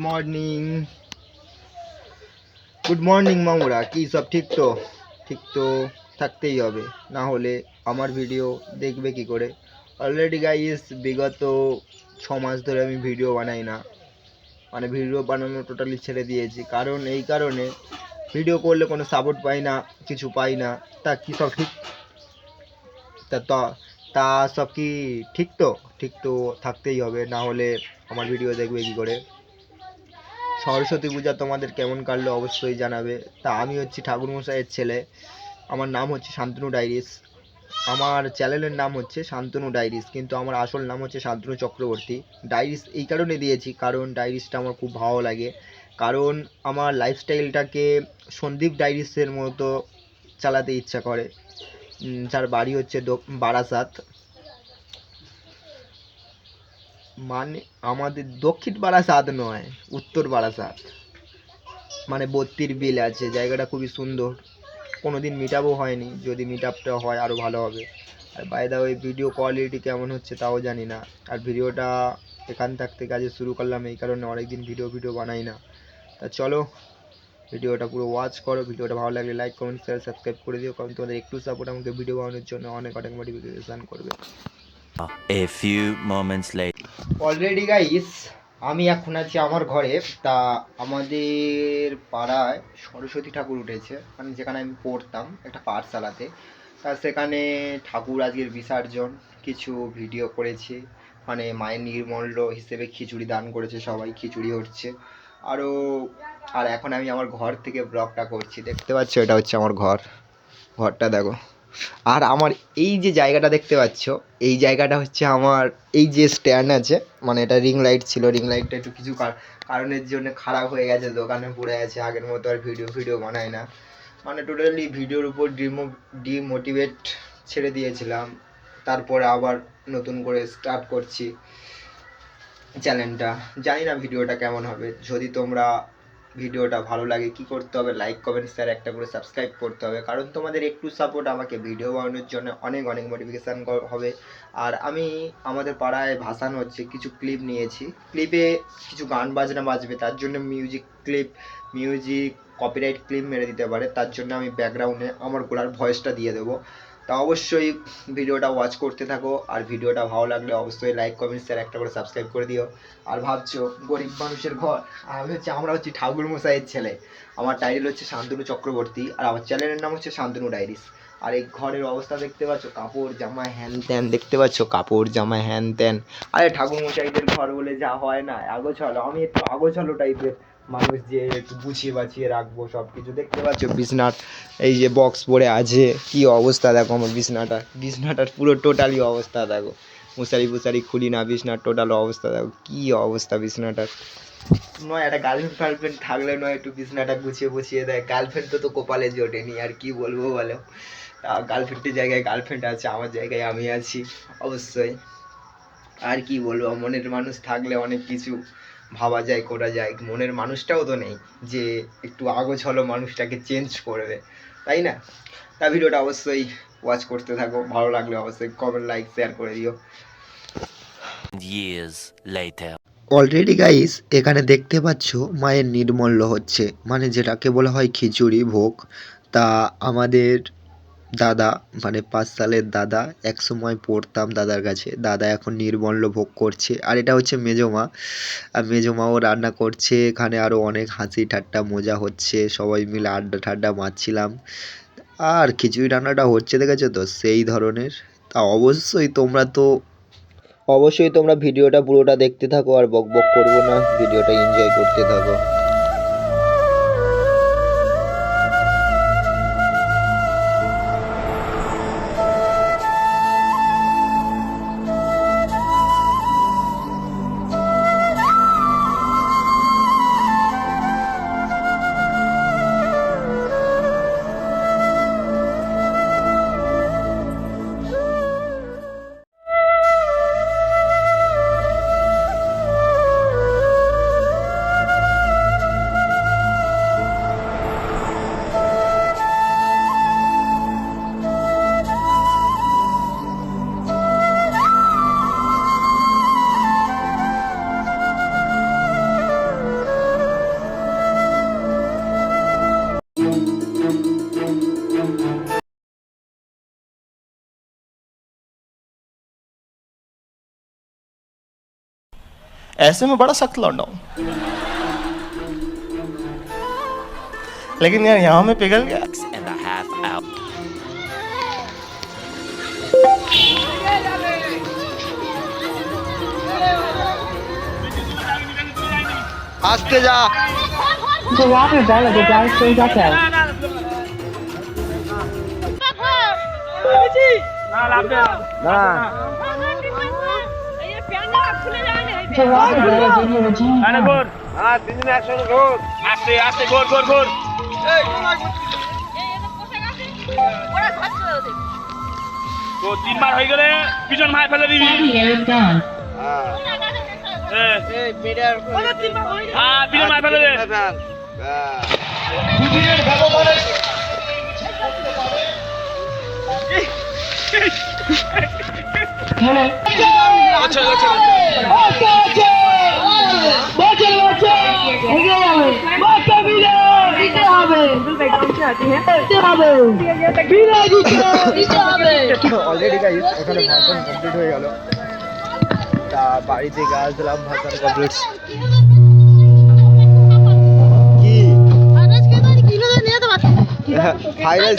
Morning good morning মামুরা। কি সব ঠিক তো? ঠিক তো থাকতেই হবে। না হলে আমার ভিডিও দেখবে কি করে? অলরেডি গাইস বিগত ছ মাস ধরে আমি ভিডিও বানাই না। মানে ভিডিও বানানো টোটালি ছেড়ে দিয়েছি। কারণ এই কারণে ভিডিও করলে কোনো সাপোর্ট পাই না, কিছু পাই না। তা কি সব ঠিক? তা তা- তা সব কি ঠিক তো? ঠিক তো থাকতেই হবে। না হলে আমার ভিডিও দেখবে কি করে? সরস্বতী পূজা তোমাদের কেমন কাটলো অবশ্যই জানাবে। তা আমি হচ্ছি ঠাকুরমশাইয়ের ছেলে। আমার নাম হচ্ছে শান্তনু ডাইরিস। আমার চ্যানেলের নাম হচ্ছে শান্তনু ডাইরিস, কিন্তু আমার আসল নাম হচ্ছে শান্তনু চক্রবর্তী। ডাইরিস এই কারণে দিয়েছি, কারণ ডাইরিসটা আমার খুব ভালো লাগে। কারণ আমার লাইফস্টাইলটাকে সন্দীপ ডাইরিসের মতো চালাতে ইচ্ছা করে। যার বাড়ি হচ্ছে বারাসাত। মানে আমাদের দক্ষিণ বারাসাত নয়, উত্তর বারাসাত। মানে বত্রির বিল আছে, জায়গাটা খুবই সুন্দর। কোনোদিন মিট আপও হয়নি, যদি মিট আপটা হয় আরও ভালো হবে। আর বাইদা ওই ভিডিও কোয়ালিটি কেমন হচ্ছে তাও জানি না। আর ভিডিওটা এখান থাকতে কাজে শুরু করলাম, এই কারণে অনেকদিন ভিডিও ভিডিও বানাই না। তা চলো, ভিডিওটা পুরো ওয়াচ করো। ভিডিওটা ভালো লাগলে লাইক কমেন্ট শেয়ার সাবস্ক্রাইব করে দিও, কারণ তোমাদের একটু সাপোর্ট আমাকে ভিডিও বানানোর জন্য অনেক অনেক মোটিভেশন করবে। A few moments later. Already guys আমি এখন আছি আমার ঘরে। তা আমাদের পাড়ায় সরস্বতী ঠাকুর উঠেছে মানে যেখানে আমি পড়তাম একটা পাঠশালাতে। তা সেখানে ঠাকুর আজকের বিসর্জন, কিছু ভিডিও করেছি মানে মায়ের নির্মল্য হিসেবে খিচুড়ি দান করেছে সবাই, খিচুড়ি হচ্ছে। আরও আর এখন আমি আমার ঘর থেকে ব্লগটা করছি। দেখতে পাচ্ছ, এটা হচ্ছে আমার ঘর। ঘরটা দেখো। আর আমার এই যে জায়গাটা দেখতে পাচ্ছ, এই জায়গাটা হচ্ছে আমার এই যে স্ট্যান্ড আছে মানে এটা রিং লাইট ছিল রিং লাইটটা একটু কিছু কার- কারণের জন্য খারাপ হয়ে গেছে, দোকানে পড়ে আছে, আগের মতো আর ভিডিও ভিডিও বানায় না। মানে টোটালি ভিডিওর উপর ডিমো ডিমোটিভেট ছেড়ে দিয়েছিলাম। তারপরে আবার নতুন করে স্টার্ট করছি চ্যানেলটা জানি না ভিডিওটা কেমন হবে। যদি তোমরা ভিডিওটা ভালো লাগে, কি করতে হবে লাইক কমেন্ট শেয়ার একটা করে সাবস্ক্রাইব করতে হবে। কারণ তোমাদের একটু সাপোর্ট আমাকে ভিডিও বানানোর জন্য অনেক অনেক মোটিভেশান হবে। আর আমি আমাদের পাড়ায় ভাসান হচ্ছে, কিছু ক্লিপ নিয়েছি। ক্লিপে কিছু গান বাজনা বাজবে, তার জন্য music clip music copyright clip মেরে দিতে পারে। তার জন্য আমি ব্যাকগ্রাউন্ডে আমার গোলার ভয়েসটা দিয়ে দেবো। তা অবশ্যই ভিডিওটা ওয়াচ করতে থাকো। আর ভিডিওটা ভালো লাগলে অবশ্যই লাইক কমেন্ট শেয়ার একটা করে সাবস্ক্রাইব করে দিও। আর ভাবছ, গরিব মানুষের ঘর? আমি হচ্ছে, আমরা হচ্ছি ঠাকুর মশাইয়ের ছেলে। আমার টাইটেল হচ্ছে শান্তনু চক্রবর্তী। আর আমার চ্যানেলের নাম হচ্ছে শান্তনু ডায়েরিস আর এই ঘরের অবস্থা দেখতে পাচ্ছ, কাপড়, জামা, হ্যান ত্যান। দেখতে পাচ্ছ, কাপড়, জামা, হ্যান ত্যান। আরে ঠাকুর মশাইদের ঘর বলে যা হয় না, আগোছালো। আমি একটু আগোছালো টাইপের মানুষ যে একটু গুছিয়ে বাছিয়ে রাখব সব কিছু দেখতে পাচ্ছ বিছনার এই যে বক্স পরে আছে, কি অবস্থা দেখো আমার বিছনাটা বিছনাটার পুরো টোটালি অবস্থা দেখো। মশারি ফুসারি খুলি না বিছনার টোটাল অবস্থা দেখো, কি অবস্থা বিছনাটার। নয়, একটা গার্লফ্রেন্ড ফার্লফ্রেন্ড থাকলে নয়, একটু বিছনাটা গুছিয়ে গুছিয়ে দেয়। গার্লফ্রেন্ড তো তো কপালে জোটেনি, আর কি বলব বলো। তা গার্লফ্রেন্ডের জায়গায় গার্লফ্রেন্ড আছে, আমার জায়গায় আমি আছি, অবশ্যই। আর কি বলব, মনের মানুষ থাকলে অনেক কিছু ভাবা যায় করা যায়। মনের মানুষটাও তো নেই যে একটু আগোছালো মানুষটাকে চেঞ্জ করবে তাই না? তা ভিডিওটা অবশ্যই ওয়াচ করতে থাকো ভালো লাগলে অবশ্যই কমেন্ট লাইক শেয়ার করে দিও। অলরেডি গাইস এখানে দেখতে পাচ্ছ মায়ের নির্মল্য হচ্ছে মানে যেটাকে বলা হয় খিচুড়ি ভোগ। তা আমাদের দাদা মানে পাঁচ সালের দাদা, এক সময় পড়তাম দাদার কাছে। দাদা এখন নির্মল্য ভোগ করছে। আর এটা হচ্ছে মেজমা। আর মেজমাও রান্না করছে। এখানে আরও অনেক হাসি ঠাট্টা মজা হচ্ছে। সবাই মিলে আড্ডা ঠাড্ডা মারছিলাম। আর খিচুড়ি রান্নাটা হচ্ছে দেখেছ তো? সেই ধরনের। তা অবশ্যই তোমরা তো, অবশ্যই তোমরা ভিডিওটা পুরোটা দেখতে থাকো আর বক বক করব না। ভিডিওটা এনজয় করতে থাকো। ऐसे में बड़ा सख्त लौटा हूँ। लेकिन यार यहाँ में पिघल गया। आस्ते जा तो जवाब है बाल अगर बाल सही जाता है ना ना তিনবার হয়ে গেলে পিছন মায় ফেলে দিবি Heavy air is gone. হ্যাঁ পিছন মায় ফেলে দে অলরেডি গাইস এখানে ভাষণ কমপ্লিট হয়ে গেল। তা বাড়িতে গাছ দিলাম ভাষণ কমপ্লিট ফাইনাল